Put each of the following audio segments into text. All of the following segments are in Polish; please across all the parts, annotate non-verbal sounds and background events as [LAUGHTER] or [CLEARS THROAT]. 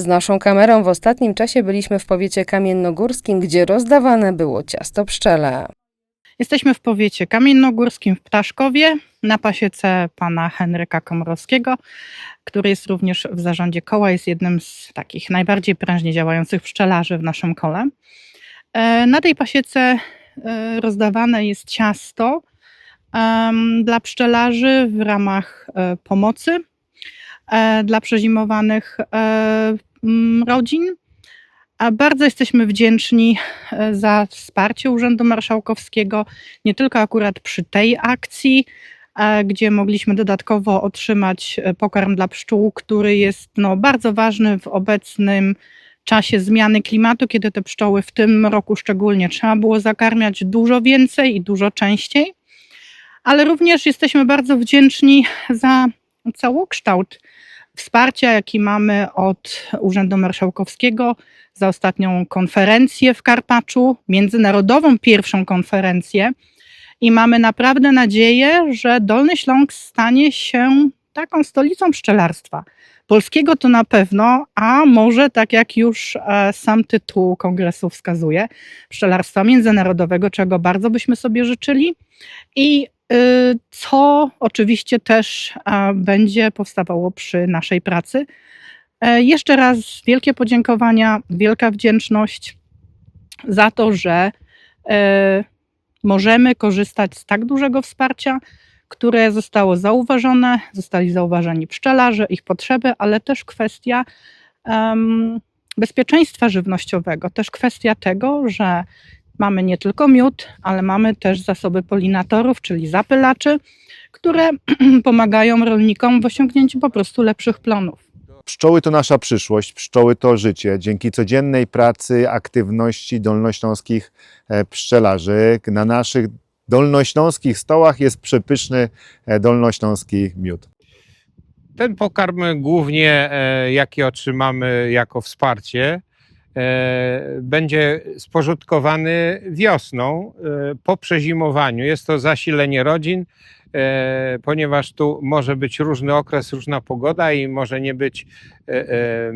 Z naszą kamerą w ostatnim czasie byliśmy w powiecie kamiennogórskim, gdzie rozdawane było ciasto pszczele. Jesteśmy w powiecie kamiennogórskim w Ptaszkowie na pasiece pana Henryka Komorowskiego, który jest również w zarządzie koła, jest jednym z takich najbardziej prężnie działających pszczelarzy w naszym kole. E, Na tej pasiece e, rozdawane jest ciasto dla pszczelarzy w ramach e, pomocy dla przezimowanych rodzin. A bardzo jesteśmy wdzięczni e, za wsparcie Urzędu Marszałkowskiego, nie tylko akurat przy tej akcji, e, gdzie mogliśmy dodatkowo otrzymać e, pokarm dla pszczół, który jest no, bardzo ważny w obecnym czasie zmiany klimatu, kiedy te pszczoły w tym roku szczególnie trzeba było zakarmiać dużo więcej i dużo częściej. Ale również jesteśmy bardzo wdzięczni za całokształt wsparcia, jaki mamy od Urzędu Marszałkowskiego za ostatnią konferencję w Karpaczu, międzynarodową pierwszą konferencję. I mamy naprawdę nadzieję, że Dolny Śląsk stanie się taką stolicą pszczelarstwa. Polskiego to na pewno, a może tak jak już e, sam tytuł kongresu wskazuje, pszczelarstwa międzynarodowego, czego bardzo byśmy sobie życzyli. I co oczywiście też będzie powstawało przy naszej pracy. E, Jeszcze raz wielkie podziękowania, wielka wdzięczność za to, że e, możemy korzystać z tak dużego wsparcia, które zostało zauważone, zostali zauważeni pszczelarze, ich potrzeby, ale też kwestia em, bezpieczeństwa żywnościowego, też kwestia tego, że mamy nie tylko miód, ale mamy też zasoby polinatorów, czyli zapylaczy, które [CLEARS THROAT] pomagają rolnikom w osiągnięciu po prostu lepszych plonów. Pszczoły to nasza przyszłość, pszczoły to życie. Dzięki codziennej pracy, aktywności dolnośląskich e, pszczelarzy na naszych dolnośląskich stołach jest przepyszny e, dolnośląski miód. Ten pokarm głównie, e, jaki otrzymamy jako wsparcie, będzie spożytkowany wiosną e, po przezimowaniu. Jest to zasilenie rodzin, e, ponieważ tu może być różny okres, różna pogoda i może nie być e, e, e,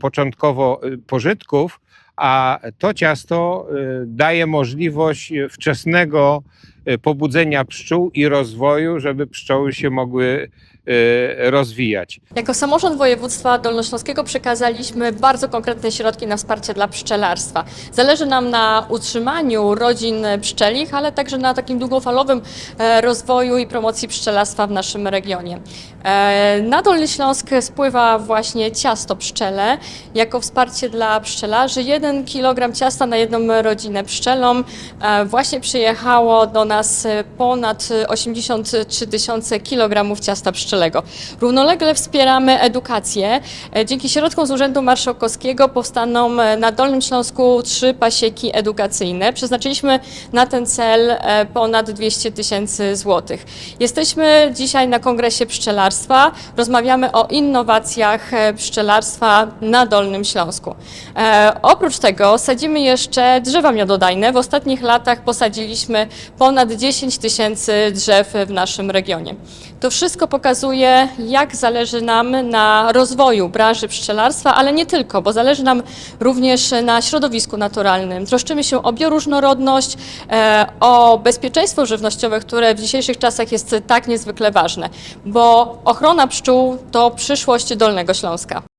początkowo e, pożytków, a to ciasto e, daje możliwość wczesnego e, pobudzenia pszczół i rozwoju, żeby pszczoły się mogły e, rozwijać. Jako samorząd województwa dolnośląskiego przekazaliśmy bardzo konkretne środki na wsparcie dla pszczelarstwa. Zależy nam na utrzymaniu rodzin pszczelich, ale także na takim długofalowym e, rozwoju i promocji pszczelarstwa w naszym regionie. E, Na Dolny Śląsk spływa właśnie ciasto pszczele jako wsparcie dla pszczelarzy. Jeden kilogram ciasta na jedną rodzinę pszczelą. E, Właśnie przyjechało do nas e, ponad 83 tysiące kilogramów ciasta pszczelego. Równolegle wspieramy edukację. E, Dzięki środkom z Urzędu Marszałkowskiego powstaną e, na Dolnym Śląsku trzy pasieki edukacyjne. Przeznaczyliśmy na ten cel e, ponad 200 tysięcy złotych. Jesteśmy dzisiaj na Kongresie Pszczelarstwa. Rozmawiamy o innowacjach e, pszczelarstwa na Dolnym Śląsku. E, Oprócz tego sadzimy jeszcze drzewa miododajne. W ostatnich latach posadziliśmy ponad 10 tysięcy drzew w naszym regionie. To wszystko pokazuje, jak zależy nam na rozwoju branży pszczelarstwa, ale nie tylko, bo zależy nam również na środowisku naturalnym. Troszczymy się o bioróżnorodność, e, o bezpieczeństwo żywnościowe, które w dzisiejszych czasach jest tak niezwykle ważne, bo ochrona pszczół to przyszłość Dolnego Śląska.